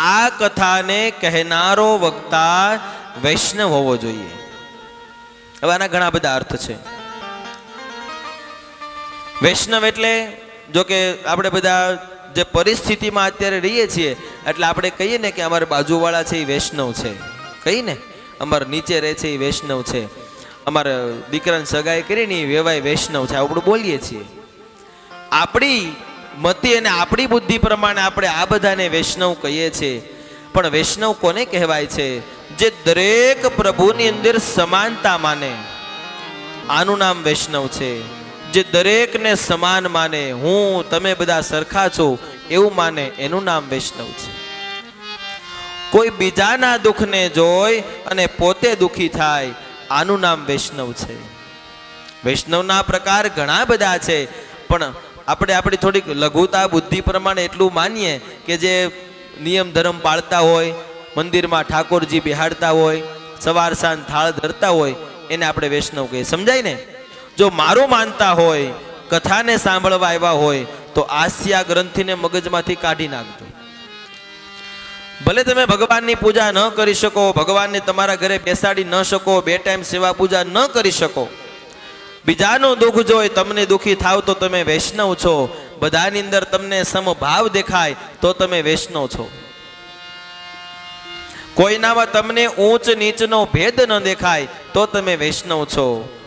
આ કથાને કહેનારો વક્તા વૈષ્ણવ હોવો જોઈએ. હવે આના ઘણા બધા અર્થ છે. વૈષ્ણવ એટલે જો કે આપણે બધા જે પરિસ્થિતિમાં અત્યારે રહીએ છીએ, એટલે આપણે કહીએ ને કે અમારા બાજુવાળા છે એ વૈષ્ણવ છે. કહીએ ને? અમારે નીચે રહે છે એ વૈષ્ણવ છે. અમારે દીકરાને સગાઈ કરીને એ વેવાય વૈષ્ણવ છે. આપણે બોલીએ છીએ. આપણી મતિ અને આપણી બુદ્ધિ પ્રમાણે આપણે આ બધાને વૈષ્ણવ કહીએ છીએ. પણ વૈષ્ણવ કોને કહેવાય છે? જે દરેક પ્રભુની અંદર સમાનતા માને. આનું નામ વૈષ્ણવ છે. જે દરેકને સમાન માને. હું, તમે બધા સરખા છો, એવું માને. એનું નામ વૈષ્ણવ છે. કોઈ બીજાના દુઃખને જોઈ અને પોતે દુઃખી થાય, આનું નામ વૈષ્ણવ છે. વૈષ્ણવના પ્રકાર ઘણા બધા છે, પણ આપણે આપણી થોડીક લઘુતા બુદ્ધિ પ્રમાણે એટલું માનીએ કે જે નિયમ ધર્મ પાળતા હોય, મંદિરમાં ઠાકોરજી બિહાડતા હોય, સવાર સાંજ થાળ ધરતા હોય, એને આપણે વૈષ્ણવ કહીએ. સમજાય ને? જો મારું માનતા હોય, કથાને સાંભળવા આવ્યા હોય, તો આસ્યા ગ્રંથિને મગજમાંથી કાઢી નાખજો. ભલે તમે ભગવાનની પૂજા ન કરી શકો, ભગવાનને તમારા ઘરે બેસાડી ન શકો, બે ટાઈમ સેવા પૂજા ન કરી શકો બીજાનું દુઃખ જોઈ તમને દુઃખી થાવ તો તમે વૈષ્ણવ છો. બધાની અંદર તમને સમભાવ દેખાય તો તમે વૈષ્ણવ છો. કોઈનામાં તમને ઊંચ નીચનો ભેદ ન દેખાય તો તમે વૈષ્ણવ છો.